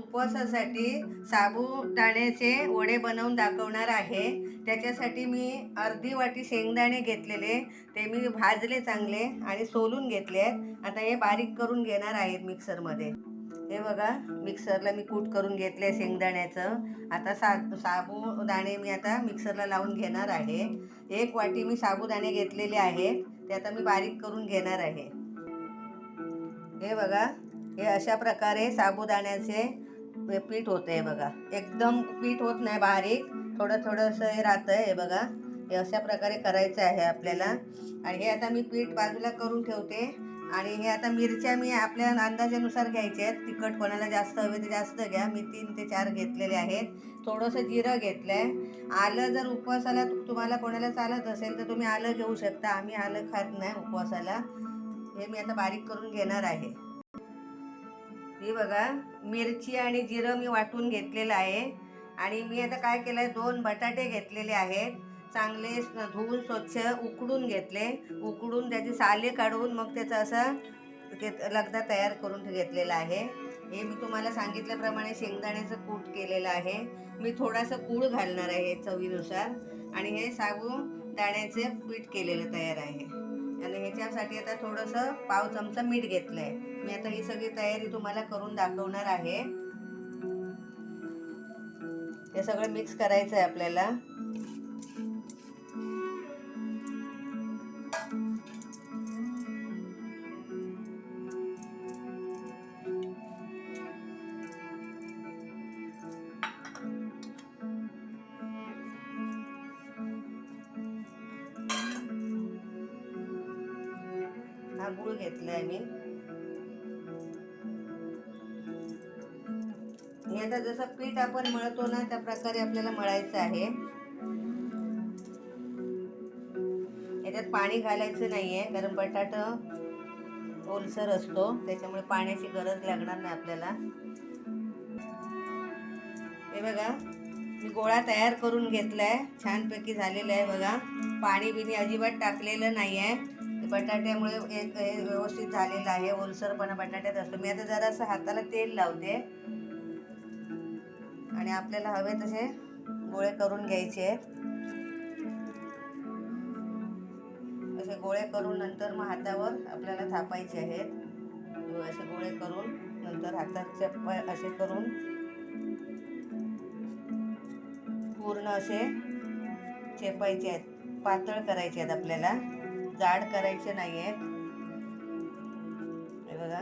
उपवासासाठी साबुदाण्याचे वडे बनवून दाखवणार आहे. त्याच्यासाठी मी अर्धी वाटी शेंगदाणे घेतलेले ते मी भाजले चांगले आणि सोलून घेतले. आहेत आता हे बारीक करून घेणार आहेत मिक्सरमध्ये. हे बघा मिक्सरला मी कूट करून घेतले शेंगदाण्याचं. आता सा साबुदाणे मी आता मिक्सरला लावून घेणार आहे. एक वाटी मी साबुदाणे घेतलेले आहेत ते आता मी बारीक करून घेणार आहे. हे बघा हे अशा प्रकारे साबुदाण्याचे पीठ होतं आहे बघा. एकदम पीठ होत नाही बारीक. थोडं थोडंसं हे राहतं हे बघा. हे अशा प्रकारे करायचं आहे आपल्याला. आणि हे आता मी पीठ बाजूला करून ठेवते. आणि हे आता मिरच्या मी आपल्या अंदाजानुसार घ्यायचे आहेत. तिखट कोणाला जास्त हवे ते जास्त घ्या. मी तीन ते चार घेतलेले आहेत. थोडंसं जिरं घेतलं आहे आलं जर उपवासाला तुम्हाला कोणाला चालत असेल तर तुम्ही आलं घेऊ शकता. आम्ही आलं खात नाही उपवासाला. हे मी आता बारीक करून घेणार आहे. हे बघा मिरची आणि जिरं मी वाटून घेतलेलं आहे. आणि मी आता काय केलं आहे दोन बटाटे घेतलेले आहेत. चांगले धुवून स्वच्छ उकडून घेतले. उकडून त्याची साले काढून मग त्याचं असं ते लगदा तयार करून घेतलेला आहे. हे मी तुम्हाला सांगितल्याप्रमाणे शेंगदाण्याचं कूट केलेलं आहे. मी थोडासा कूळ घालणार आहे चवीनुसार. आणि हे साबू दाण्याचे पीठ केलेलं तयार आहे. आणि ह्याच्यासाठी आता थोडंसं पाव चमचा मीठ घेतलं आहे मी आता ही सगळी तयारी तुम्हाला करून दाखवणार आहे. हे सगळं मिक्स करायचं आहे आपल्याला. हा गुळ घेतलाय मी. हे आता जसं पीठ आपण मळतो ना त्या प्रकारे आपल्याला मळायचं आहे. याच्यात पाणी घालायचं नाही आहे कारण बटाटा ओलसर असतो त्याच्यामुळे पाण्याची गरज लागणार नाही आपल्याला. हे बघा मी गोळा तयार करून घेतलाय छानपैकी झालेला आहे बघा. पाणी बिणी अजिबात टाकलेलं नाही आहे बटाट्यामुळे एक हे व्यवस्थित झालेलं आहे ओलसरपणा बटाट्यात असतो. मी आता जरासं हाताला तेल लावते. आणि आपल्याला हवे तसे गोळे करून घ्यायचे. आहेत असे गोळे करून नंतर मग हातावर आपल्याला थापायचे आहेत. असे गोळे करून नंतर हातात असे करून पूर्ण असे चेपायचे आहेत. पातळ करायचे आहेत आपल्याला. जाड करायचे नाही आहेत हे बघा.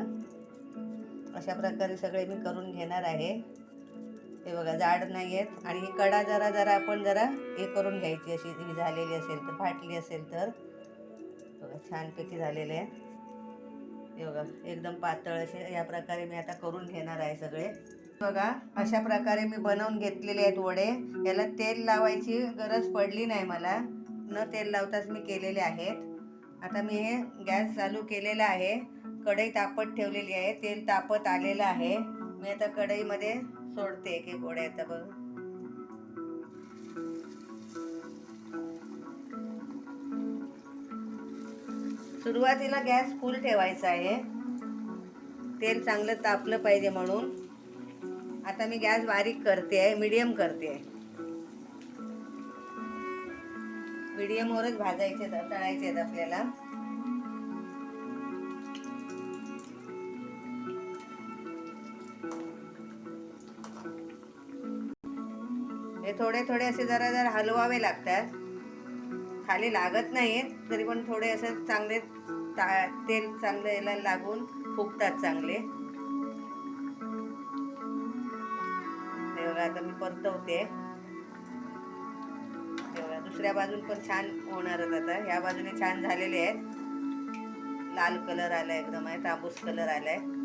अशा प्रकारे सगळे मी करून घेणार आहे. हे बघा जाड नाही आहेत. आणि ही कडा जरा जरा आपण जरा हे करून घ्यायची अशी ही झालेली असेल तर फाटली असेल तर. बघा छानपैकी झालेले आहे. हे बघा एकदम पातळ असे या प्रकारे मी आता करून घेणार आहे सगळे. बघा अशा प्रकारे मी बनवून घेतलेले आहेत वडे. याला तेल लावायची गरज पडली नाही मला. न तेल लावताच मी केलेले आहेत. आता मी हे गॅस चालू केलेला आहे. कढई तापत ठेवलेली आहे. तेल तापत आलेलं आहे. मी आता कढईमध्ये सोडते एक एक वडे आता बघ. सुरुवातीला गॅस फुल ठेवायचा आहे. तेल चांगलं तापलं पाहिजे म्हणून. आता मी गॅस बारीक करते आहे मिडियम करते. आहे मिडियमवरच भाजायचे आहेत, तळायचे आहेत आपल्याला. हे थोडे थोडे असे जरा जरा हलवावे लागतात. खाली लागत नाहीत तरी पण थोडे असं चांगले ता तेल चांगलं याला लागून फुगतात चांगले. तेव्हा आता मी परतवते. तेव्हा दुसऱ्या बाजून पण छान होणारच आता. ह्या बाजूने छान झालेले आहेत. लाल कलर आला एकदम आहे तांबूस कलर आलाय. आहे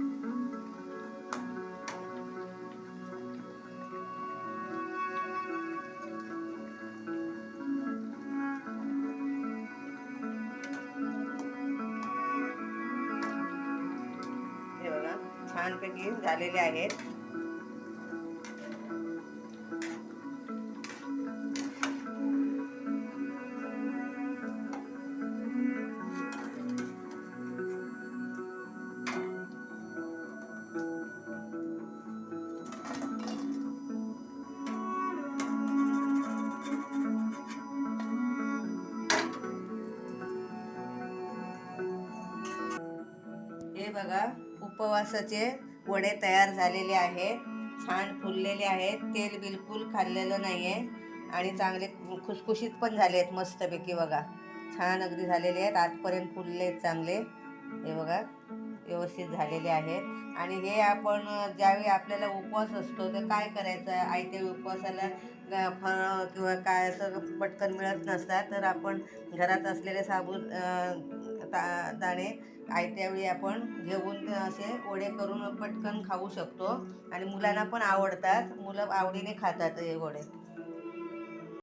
छानपैकी झालेले आहेत. हे बघा उपवासाचे वडे तयार झालेले आहेत. छान फुललेले आहेत. तेल बिलकुल खाल्लेलं नाही आहे आणि चांगले खुसखुशीत पण झाले आहेत मस्तपैकी बघा. छान अगदी झालेले आहेत. आजपर्यंत फुलले आहेत चांगले. हे बघा. व्यवस्थित झालेले आहेत. आणि हे आपण ज्यावेळी आपल्याला उपवास असतो तर काय करायचं आयत्या उपवासाला फळ फळं किंवा काय असं पटकन मिळत नसतात. तर आपण घरात असलेले साबूत ता दाणे आयत्या वेळी आपण घेऊन असे ओढे करून पटकन खाऊ शकतो. आणि मुलांना पण आवडतात. मुलं आवडीने खातात हे वडे.